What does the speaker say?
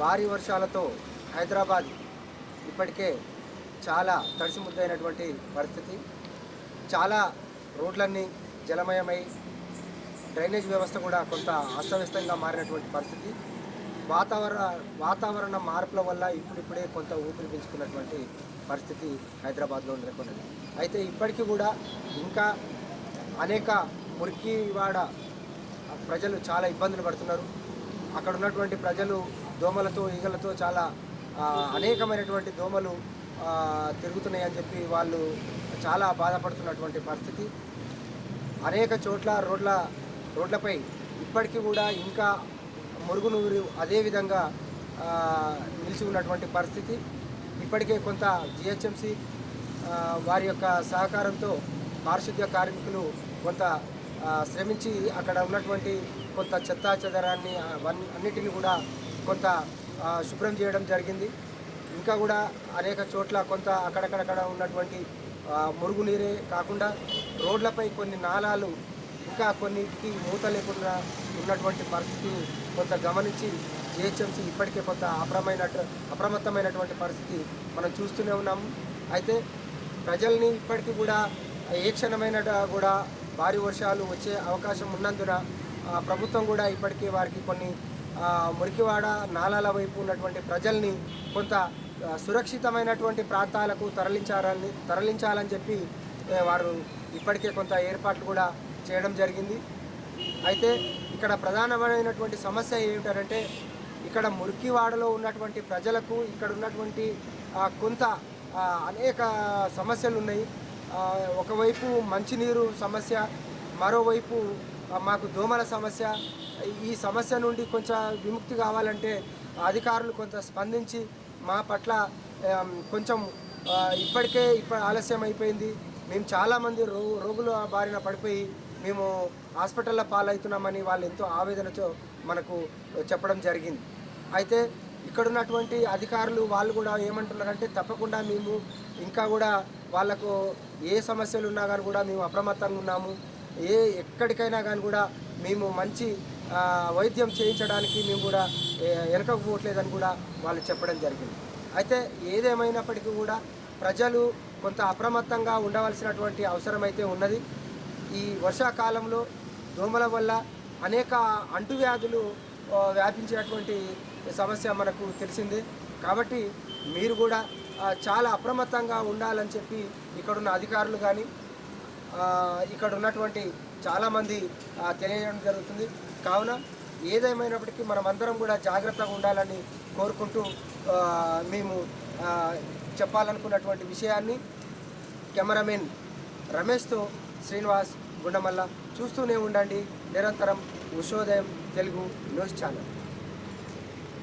భారీ వర్షాలతో హైదరాబాద్ ఇప్పటికే చాలా తడిసిముద్దైనటువంటి పరిస్థితి. చాలా రోడ్లన్నీ జలమయమై డ్రైనేజ్ వ్యవస్థ కూడా కొంత అస్తవ్యస్తంగా మారినటువంటి పరిస్థితి. వాతావరణ వాతావరణ మార్పుల వల్ల ఇప్పుడిప్పుడే కొంత ఊపిరి పీల్చుకున్నటువంటి పరిస్థితి హైదరాబాద్లో నెలకొన్నది అయితే ఇప్పటికీ కూడా ఇంకా అనేక మురికివాడ ప్రజలు చాలా ఇబ్బందులు పడుతున్నారు. అక్కడ ఉన్నటువంటి ప్రజలు దోమలతో ఈగలతో చాలా అనేకమైనటువంటి దోమలు తిరుగుతున్నాయని చెప్పి వాళ్ళు చాలా బాధపడుతున్నటువంటి పరిస్థితి. అనేక చోట్ల రోడ్ల రోడ్లపై ఇప్పటికీ కూడా ఇంకా మురుగునూరు అదేవిధంగా నిలిచి ఉన్నటువంటి పరిస్థితి. ఇప్పటికే కొంత జిహెచ్ఎంసి వారి యొక్క సహకారంతో పారిశుద్ధ్య కార్మికులు కొంత శ్రమించి అక్కడ ఉన్నటువంటి కొంత చెత్తా చెదరాన్ని అవన్నీ అన్నిటిని కూడా కొంత శుభ్రం చేయడం జరిగింది. ఇంకా కూడా అనేక చోట్ల కొంత అక్కడక్కడక్కడ ఉన్నటువంటి మురుగునీరే కాకుండా రోడ్లపై కొన్ని నాలాలు ఇంకా కొన్నిటికి మూత లేకుండా ఉన్నటువంటి పరిస్థితిని కొంత గమనించి జిహెచ్ఎంసీ ఇప్పటికే కొంత అప్రమైన అప్రమత్తమైనటువంటి పరిస్థితి మనం చూస్తూనే ఉన్నాము. అయితే ప్రజల్ని ఇప్పటికీ కూడా ఏ క్షణమైన కూడా భారీ వర్షాలు వచ్చే అవకాశం ఉన్నందున ప్రభుత్వం కూడా ఇప్పటికీ వారికి కొన్ని మురికివాడ నాలాల వైపు ఉన్నటువంటి ప్రజల్ని కొంత సురక్షితమైనటువంటి ప్రాంతాలకు తరలించాలని తరలించాలని చెప్పి వారు ఇప్పటికే కొంత ఏర్పాట్లు కూడా చేయడం జరిగింది. అయితే ఇక్కడ ప్రధానమైనటువంటి సమస్య ఏమిటంటే ఇక్కడ మురికివాడలో ఉన్నటువంటి ప్రజలకు ఇక్కడ ఉన్నటువంటి కొంత అనేక సమస్యలు ఉన్నాయి. ఒకవైపు మంచినీరు సమస్య మరోవైపు మాకు దోమల సమస్య ఈ సమస్య నుండి కొంచెం విముక్తి కావాలంటే అధికారులు కొంత స్పందించి మా పట్ల కొంచెం ఇప్పటికే ఇప్పుడు ఆలస్యం అయిపోయింది. మేము చాలామంది రో రోగుల బారిన పడిపోయి మేము హాస్పిటల్లో పాలవుతున్నామని వాళ్ళు ఎంతో ఆవేదనతో మనకు చెప్పడం జరిగింది. అయితే ఇక్కడున్నటువంటి అధికారులు వాళ్ళు కూడా ఏమంటున్నారంటే తప్పకుండా మేము ఇంకా కూడా వాళ్ళకు ఏ సమస్యలు ఉన్నా కానీ కూడా మేము అప్రమత్తంగా ఉన్నాము. ఏ ఎక్కడికైనా కానీ కూడా మేము మంచి వైద్యం చేయించడానికి మేము కూడా వెనకపోవట్లేదని కూడా వాళ్ళు చెప్పడం జరిగింది. అయితే ఏదేమైనప్పటికీ కూడా ప్రజలు కొంత అప్రమత్తంగా ఉండవలసినటువంటి అవసరం అయితే ఉన్నది. ఈ వర్షాకాలంలో దోమల వల్ల అనేక అంటువ్యాధులు ఆ, వ్యాపించేటువంటి సమస్య మనకు తెలిసిందే. కాబట్టి మీరు కూడా చాలా అప్రమత్తంగా ఉండాలని చెప్పి ఇక్కడున్న అధికారులు కానీ ఇక్కడ ఉన్నటువంటి చాలామంది తెలియడం తెలియజేయడం జరుగుతుంది. కావున ఏదేమైనప్పటికీ మనం అందరం కూడా జాగ్రత్తగా ఉండాలని కోరుకుంటూ మేము చెప్పాలనుకున్నటువంటి విషయాన్ని కెమెరామెన్ రమేష్తో శ్రీనివాస్ గుండమల్ల చూస్తూనే ఉండండి. నిరంతరం ఉషోదయం తెలుగు న్యూస్ ఛానల్.